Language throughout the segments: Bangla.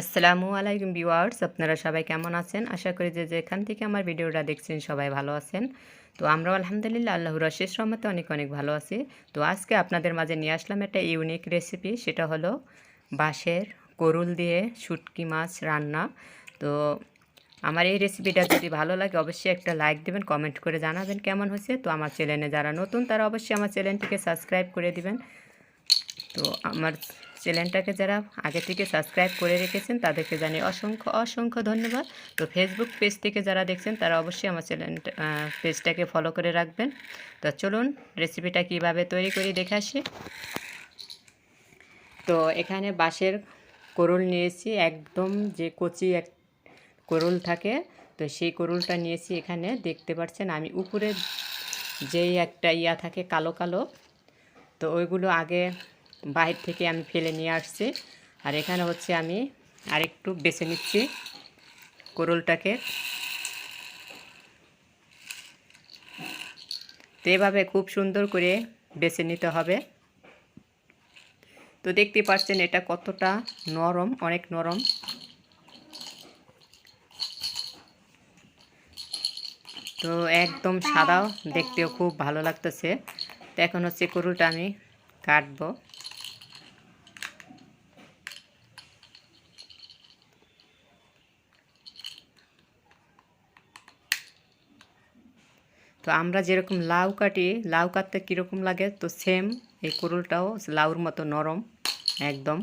আসসালামু আলাইকুম ভিউয়ার্স, আপনারা সবাই কেমন আছেন? আশা করি যে যেখান থেকে আমার ভিডিওটা দেখছেন সবাই ভালো আছেন। তো আমরাও আলহামদুলিল্লাহ আল্লাহর অশেষ রহমতে অনেক অনেক ভালো আছি। তো আজকে আপনাদের মাঝে নিয়ে আসলাম একটা ইউনিক রেসিপি সেটা হলো বাঁশের করুল দিয়ে শুটকি মাছ রান্না। তো আমার এই রেসিপিটা যদি ভালো লাগে, অবশ্যই একটা লাইক দেবেন কমেন্ট করে জানাবেন কেমন হয়েছে। তো আমার চ্যানেলে যারা নতুন, তারা অবশ্যই আমার চ্যানেলটিকে সাবস্ক্রাইব করে দিবেন। তো আমার চ্যানেলটাকে যারা আগে থেকে সাবস্ক্রাইব করে রেখেছেন, তাদেরকে জানি অসংখ্য অসংখ্য ধন্যবাদ। তো ফেসবুক পেজ থেকে যারা দেখছেন, তারা অবশ্যই আমার চ্যানেলটা পেজটাকে ফলো করে রাখবেন। তো চলুন রেসিপিটা কীভাবে তৈরি করি দেখে আসি। তো এখানে বাঁশের করুল নিয়েছি, একদম যে কচি এক করুল থাকে, তো সেই করুলটা নিয়েছি এখানে। দেখতে পাচ্ছেন, আমি উপরে যেই একটা ইয়া থাকে, কালো কালো, তো ওইগুলো আগে বাহির থেকে আমি ফেলে নিয়ে আসছি। আর এখানে হচ্ছে আমি আরেকটু বেছে নিচ্ছি করলটাকে। তো এভাবে খুব সুন্দর করে বেছে নিতে হবে। তো দেখতে পাচ্ছেন এটা কতটা নরম, অনেক নরম। তো একদম সাদাও দেখতেও খুব ভালো লাগতেছে। তো এখন হচ্ছে করুলটা আমি কাটবো। তো আমরা যেরকম লাউ কাটি লাউ কাটতে কীরকম লাগে? তো সেম এই কুরুলটাও লাউর মতো নরম একদম।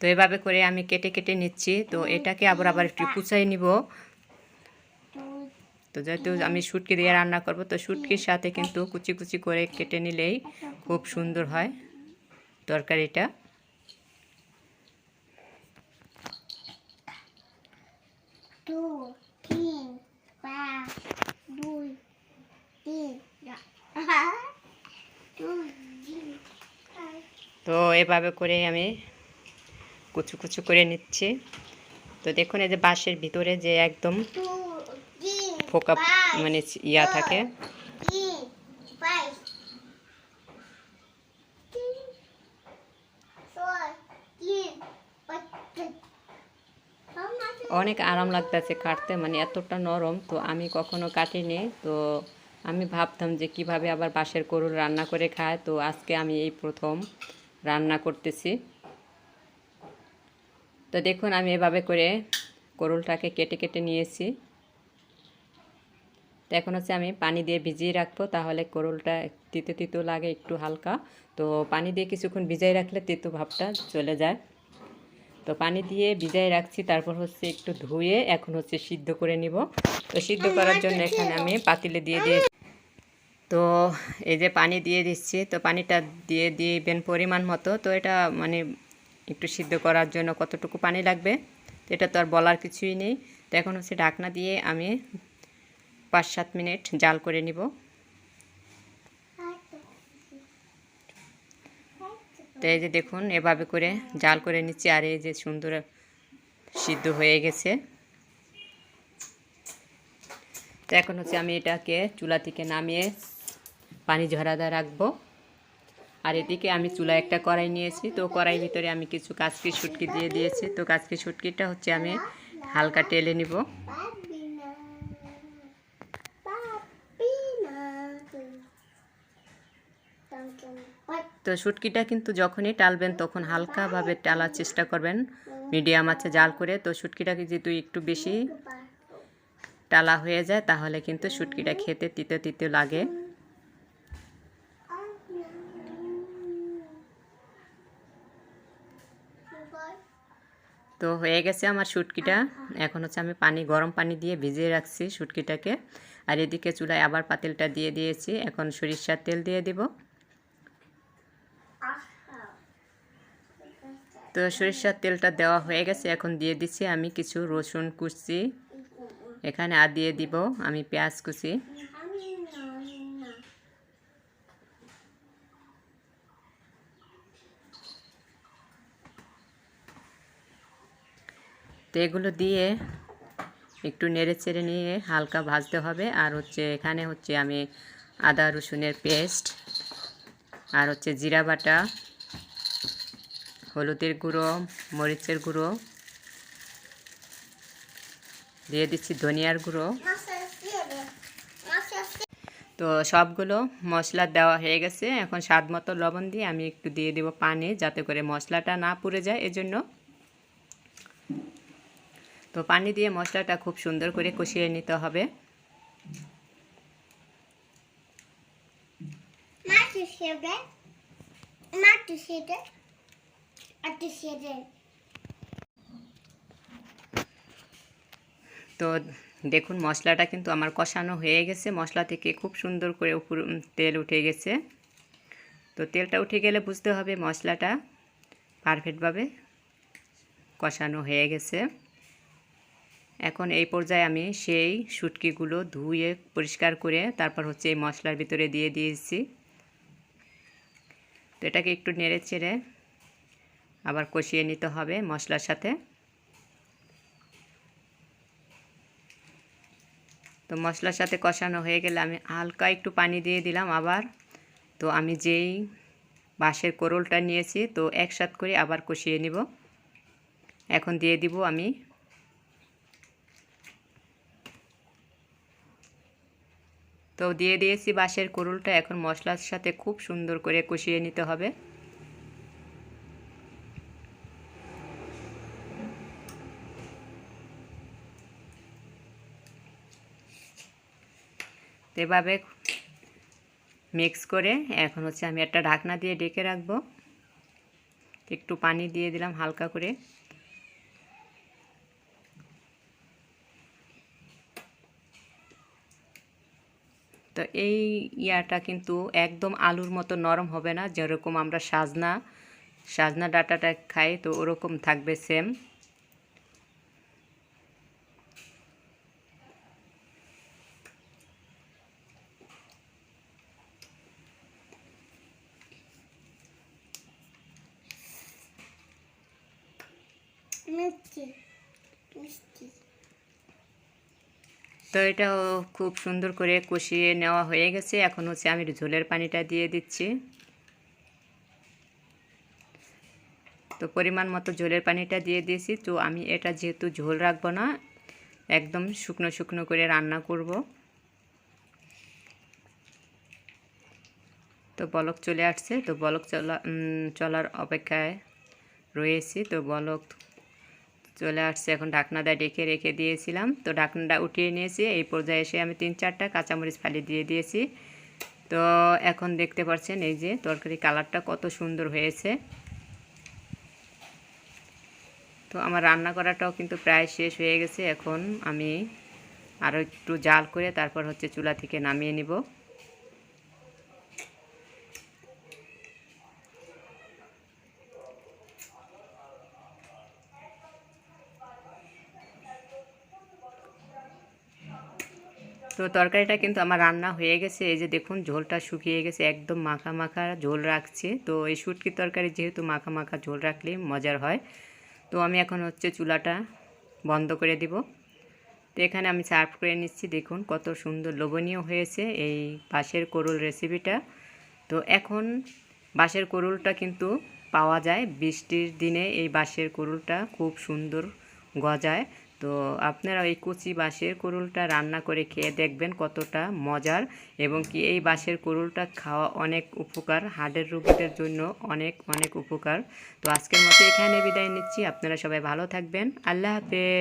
তো এভাবে করে আমি কেটে কেটে নিচ্ছি। তো এটাকে আবার আবার একটু কুচাই নিব। তো যেহেতু আমি শুটকি দিয়ে রান্না করব, তো শুটকির সাথে কিন্তু কুচি কুচি করে কেটে নিলেই খুব সুন্দর হয় তরকারিটা। তো এভাবে করে আমি কুচু কুচু করে নিচ্ছি। তো দেখুন এই যে বাঁশের ভিতরে যে একদম ফোকা মানে ইয়া থাকে। অনেক আরাম লাগতেছে কাটতে মানে এতটা নরম, তো আমি কখনো কাটিনি। তো আমি ভাবতাম যে কীভাবে আবার বাঁশের করুল রান্না করে খায়। তো আজকে আমি এই প্রথম রান্না করতেছি। তো দেখুন, আমি এভাবে করে করুলটাকে কেটে কেটে নিয়েছি। তো এখন হচ্ছে আমি পানি দিয়ে ভিজিয়ে রাখব তাহলে করলটা তিতো তিতো লাগে একটু হালকা। তো পানি দিয়ে কিছুক্ষণ ভিজাই রাখলে তিতো ভাবটা চলে যায়। তো পানি দিয়ে ভিজাই রাখছি তারপর হচ্ছে একটু ধুয়ে এখন হচ্ছে সিদ্ধ করে নিব। তো সিদ্ধ করার জন্য এখানে আমি পাতিলে দিয়ে দিয়ে তো এই যে পানি দিয়ে দিচ্ছি তো পানিটা দিয়ে দিবেন পরিমাণ মতো। তো এটা মানে একটু সিদ্ধ করার জন্য কতটুকু পানি লাগবে তো এটা তো আর বলার কিছুই নেই। তো এখন হচ্ছে ঢাকনা দিয়ে আমি পাঁচ সাত মিনিট জাল করে নিব। তো এই যে দেখুন, এভাবে করে জাল করে নিচ্ছি আর এই যে সুন্দর সিদ্ধ হয়ে গেছে। তো এখন হচ্ছে আমি এটাকে চুলা থেকে নামিয়ে পানি ঝরাদা রাখব। আর এদিকে আমি চুলা একটা কড়াই নিয়েছি। তো কড়াই ভিতরে আমি কিছু কাচকি শুটকি দিয়ে দিয়েছি। তো কাচকি শুটকিটা হচ্ছে আমি হালকা টেলে নিব। তো শুটকিটা কিন্তু যখনই টালবেন তখন হালকাভাবে টালার চেষ্টা করবেন। মিডিয়াম আছে জাল করে। তো শুটকিটাকে যেহেতু একটু বেশি টালা হয়ে যায়, তাহলে কিন্তু শুটকিটা খেতে তিতে তিতে লাগে। তো হয়ে গেছে আমার শুটকিটা। এখন হচ্ছে আমি পানি, গরম পানি দিয়ে ভিজিয়ে রাখছি শুটকিটাকে। আর এদিকে চুলায় আবার পাতিলটা দিয়ে দিয়েছি। এখন সরিষার তেল দিয়ে দিব। তো সরিষার তেলটা দেওয়া হয়ে গেছে, এখন দিয়ে দিচ্ছি আমি কিছু রসুন কুচি। এখানে আর দিয়ে দিব আমি পেঁয়াজ কুচি। তো এগুলো দিয়ে একটু নেড়ে চেড়ে নিয়ে হালকা ভাজতে হবে। আর হচ্ছে এখানে হচ্ছে আমি আদা রসুনের পেস্ট আর হচ্ছে জিরা বাটা হলুদের গুঁড়ো, মরিচের গুঁড়ো। দিয়ে দিচ্ছি ধনিয়ার গুঁড়ো। তো সবগুলো মশলা দেওয়া হয়ে গেছে। এখন স্বাদ মতো লবণ দিয়ে আমি একটু দিয়ে দেব পানি যাতে করে মশলাটা না পুড়ে যায় এজন্য। তো পানি দিয়ে মশলাটা খুব সুন্দর করে কষিয়ে নিতে হবে। তো দেখুন, মশলাটা কিন্তু আমার কষানো হয়ে গেছে। মশলা থেকে খুব সুন্দর করে উপর তেল উঠে গেছে। তো তেলটা উঠে গেলে বুঝতে হবে মশলাটা পারফেক্টভাবে কষানো হয়ে গেছে। এখন এই পর্যায়ে আমি সেই শুটকিগুলো ধুয়ে পরিষ্কার করে তারপর হচ্ছে এই মশলার ভিতরে দিয়ে দিয়েছি। তো এটাকে একটু নেড়ে চেড়ে আবার কষিয়ে নিতে হবে মশলার সাথে। তো মশলার সাথে কষানো হয়ে গেলে আমি হালকা একটু পানি দিয়ে দিলাম আবার। তো আমি যেই বাঁশের কোরলটা নিয়েছি তো একসাথ করে আবার কষিয়ে নিব। এখন দিয়ে দিব আমি তো দিয়ে দিয়েছি বাঁশের কোরলটা। এখন মশলার সাথে খুব সুন্দর করে কষিয়ে নিতে হবে। তো এভাবে মিক্স করে এখন হচ্ছে আমি একটা ঢাকনা দিয়ে ডেকে রাখব। একটু পানি দিয়ে দিলাম হালকা করে। তো এই ইয়াটা কিন্তু একদম আলুর মতো নরম হবে না, যেরকম আমরা সাজনা সাজনা ডাটাটা খাই, তো ওরকম থাকবে সেম তো এটাও খুব সুন্দর করে কষিয়ে নেওয়া হয়ে গেছে। এখন হচ্ছে আমি ঝোলের পানিটা দিয়ে দিচ্ছি। তো পরিমাণ মতো ঝোলের পানিটা দিয়ে দিয়েছি। তো আমি এটা যেহেতু ঝোল রাখব না, একদম শুকনো শুকনো করে রান্না করব। তো বলক চলে আসছে। তো বলক চলা চলার অপেক্ষায় রয়েছি। তো বলক চলে আসছে। এখন ঢাকনাটা ডেকে রেখে দিয়েছিলাম। তো ঢাকনাটা উঠিয়ে নিয়েছি। এই পর্যায়ে এসে আমি তিন চারটা কাঁচামরিচ ফালি দিয়ে দিয়েছি। তো এখন দেখতে পাচ্ছেন এই যে তরকারি কালারটা কত সুন্দর হয়েছে। তো আমার রান্না করাটাও কিন্তু প্রায় শেষ হয়ে গেছে। এখন আমি আরও একটু জাল করে তারপর হচ্ছে চুলা থেকে নামিয়ে নিব। তো তরকারিটা কিন্তু আমার রান্না হয়ে গেছে। এই যে দেখুন, ঝোলটা শুকিয়ে গেছে, একদম মাখা মাখা ঝোল রাখছে। তো এই শুটকির তরকারি যেহেতু মাখা মাখা ঝোল রাখলে মজার হয়। তো আমি এখন হচ্ছে চুলাটা বন্ধ করে দিব। তো এখানে আমি সার্ভ করে নিচ্ছি, দেখুন কত সুন্দর লোভনীয় হয়েছে এই বাঁশের করুল রেসিপিটা। তো এখন বাঁশের করুলটা কিন্তু পাওয়া যায়। বৃষ্টির দিনে এই বাঁশের করুলটা খুব সুন্দর গজায়। তো আপনারা এই কুচি বাঁশের কুরুলটা রান্না করে খেয়ে দেখবেন কতটা মজার এবং কি এই বাঁশের কুরুলটা খাওয়া অনেক উপকার হার্টের রোগীদের জন্য অনেক অনেক উপকার। তো আজকের মতো এখানে বিদায় নিচ্ছি। আপনারা সবাই ভালো থাকবেন। আল্লাহ হাফেজ।